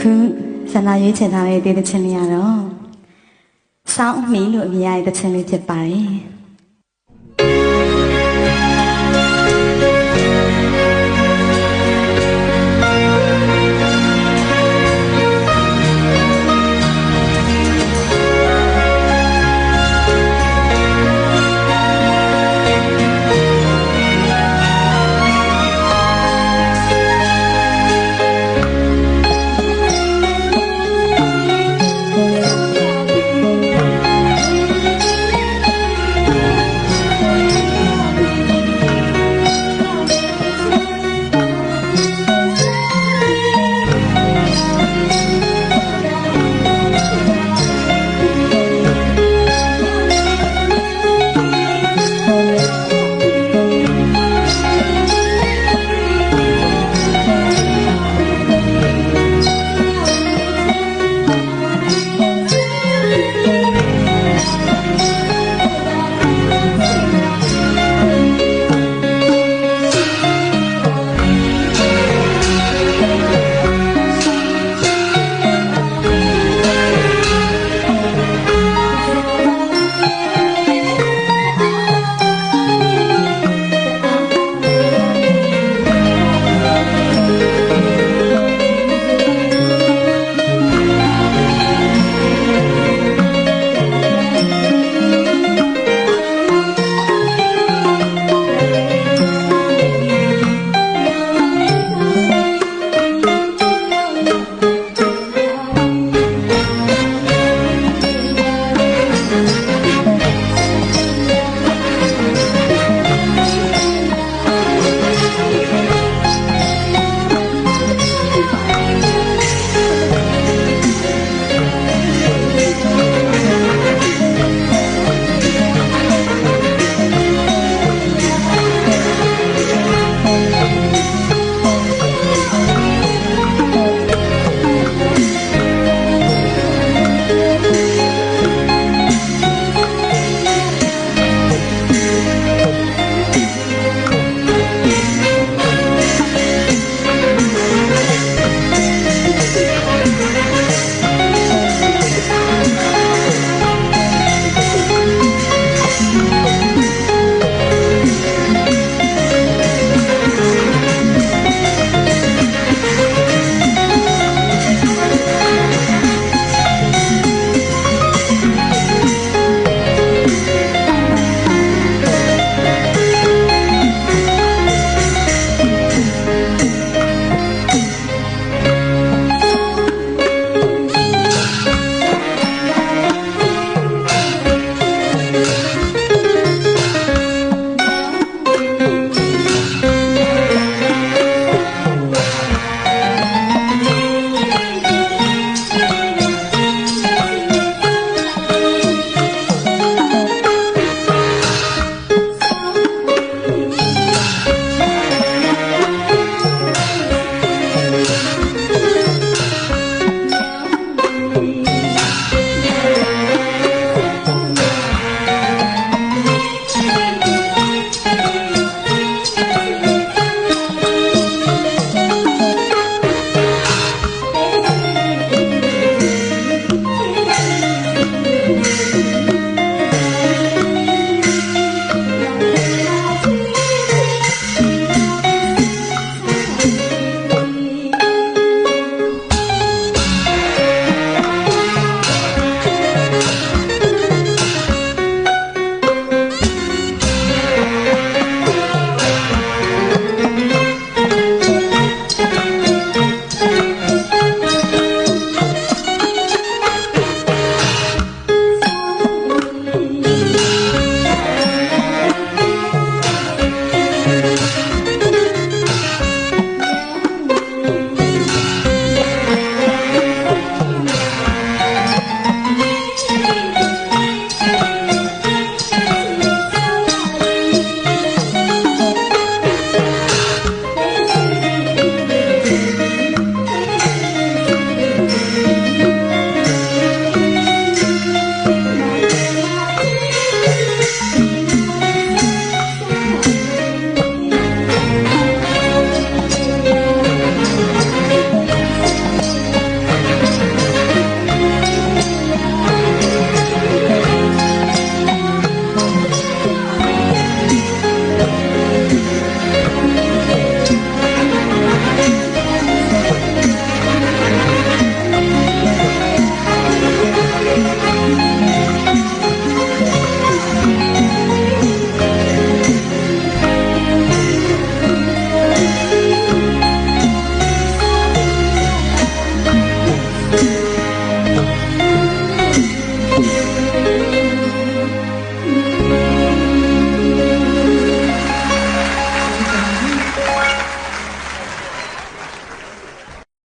ခုဆန္ဒရွေးချယ်ထားတဲ့တေးသချင်းလေးကတော့စောင်းမီလို့အမည်ရတဲ့သချင်းလေးဖြစ်ပါတယ်